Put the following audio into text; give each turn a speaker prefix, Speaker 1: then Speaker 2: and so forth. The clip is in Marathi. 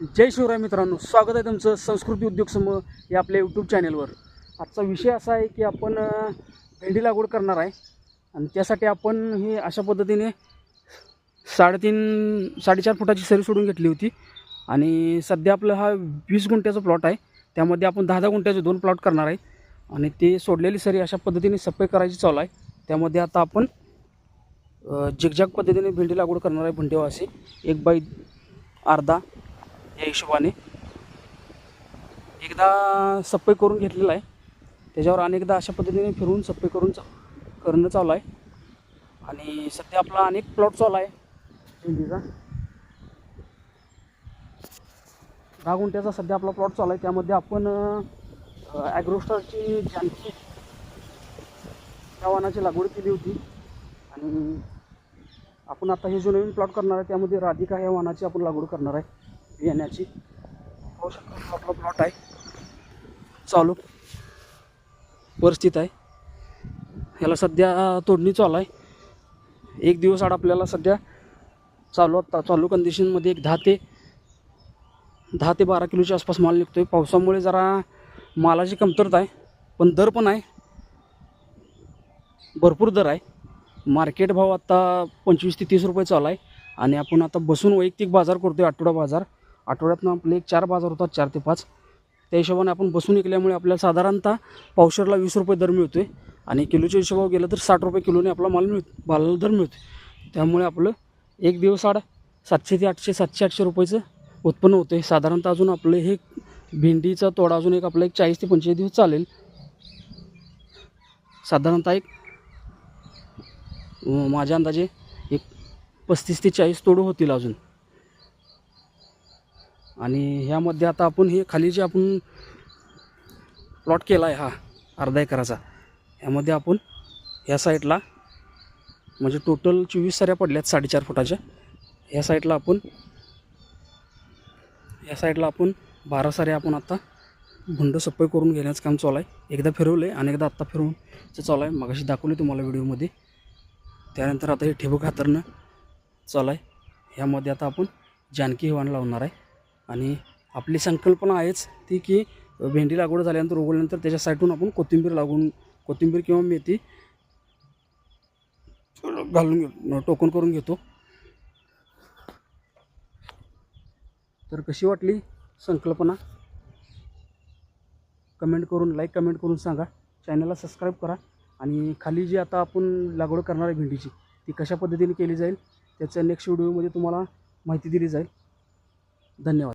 Speaker 1: जय शिवराय मित्रांनो स्वागत आहे तुमचं संस्कृती उद्योग समूह या आपल्या यूट्यूब चॅनलवर आजचा विषय असा आहे की आपण भेंडी लागवड करणार आहे. आणि त्यासाठी आपण हे अशा पद्धतीने साडेतीन साडेचार फुटाची सरी सोडून घेतली होती. आणि सध्या आपलं हा वीस गुंठ्याचा प्लॉट आहे. त्यामध्ये आपण दहा दहा गुंठ्याचे दोन प्लॉट करणार आहे. आणि ते सोडलेली सरी अशा पद्धतीने सफाई करायची चालू आहे. त्यामध्ये आता आपण जिगजाग पद्धतीने भेंडी लागवड करणार आहे भेंडीवासी. एक बाई अर्धा. या हिशोबाने. एकदा सप्पे करून घेतलेला आहे. त्याच्यावर अनेकदा अशा पद्धतीने फिरून सप्पे करून चा करणं चालू आहे. आणि सध्या आपला अनेक प्लॉट चालू आहे. भेंडीचा. दहा गुंठ्याचा सध्या आपला प्लॉट चालू आहे. त्यामध्ये आपण ॲग्रोस्टारची जानकी या वाहनाची लागवड केली होती. आणि आपण आता हे जो नवीन प्लॉट करणार आहे त्यामध्ये राधिका या वाहनाची आपण लागवड करणार आहे. येण्याची पाहू शकतो आपला प्लॉट आहे. चालू. परिस्थिती आहे. ह्याला सध्या तोडणी चालू आहे. एक दिवस आड आपल्याला सध्या चालू आता चालू कंडिशनमध्ये एक दहा ते दहा ते बारा किलोच्या आसपास माल निघतो आहे पावसामुळे जरा मालाची कमतरता आहे. पण दर पण आहे. भरपूर दर आहे. मार्केट भाव आत्ता पंचवीस ते तीस रुपये चालू आहे. आणि आपण आता बसून वैयक्तिक बाजार करतो आहे आठवडा बाजार. आठवड्यातनं आपले एक चार बाजार होतात चार ते पाच. त्या हिशोबाने आपण बसून विकल्यामुळे आपल्याला साधारणतः पावशेरला वीस रुपये दर मिळतो आहे आणि किलोच्या हिशोबावर गेलं तर साठ रुपये किलोने आपला माल मिळ मालाला दर मिळतो त्यामुळे आपलं एक दिवस आड सातशे ते आठशे सातशे आठशे रुपयाचं उत्पन्न होतं आहे साधारणतः अजून आपलं हे भेंडीचा तोडा अजून एक आपला एक चाळीस ते पंचेचाळीस दिवस चालेल. साधारणतः एक माझ्या अंदाजे एक पस्तीस ते चाळीस तोडू होतील अजून. आणि ह्यामध्ये आता आपण हे खाली जे आपण प्लॉट केला आहे हा अर्धा एकराचा ह्यामध्ये आपण ह्या साईडला म्हणजे टोटल चोवीस साऱ्या पडल्यात साडेचार फुटाच्या. ह्या साईडला आपण या साईडला आपण बारा साऱ्या आपण आता भुंड सप्पई करून घेण्याचं काम चालू आहे. एकदा फिरवलं आहे आणि एकदा आत्ता फिरवून चालू आहे. मगाशी दाखवले तुम्हाला व्हिडिओमध्ये. त्यानंतर आता हे ठिबक हातरणं चालू आहे. ह्यामध्ये आता आपण जानकी हिवाण लावणार आहे. आणि आपली संकल्पना आहेच ती की भेंडी लागवड झाल्यानंतर उगवल्यानंतर त्याच्या साईडून आपण कोथिंबीर लागून कोथिंबीर किंवा मेथी घालून टोकन करून घेतो. तर कशी वाटली संकल्पना? कमेंट करून लाईक कमेंट करून सांगा. चॅनलला सबस्क्राईब करा आणि खाली जी आता आपण लागवड करणार आहे भेंडीची ती कशा पद्धतीने केली जाईल त्याच्या नेक्स्ट व्हिडिओमध्ये तुम्हाला माहिती दिली जाईल. धन्यवाद.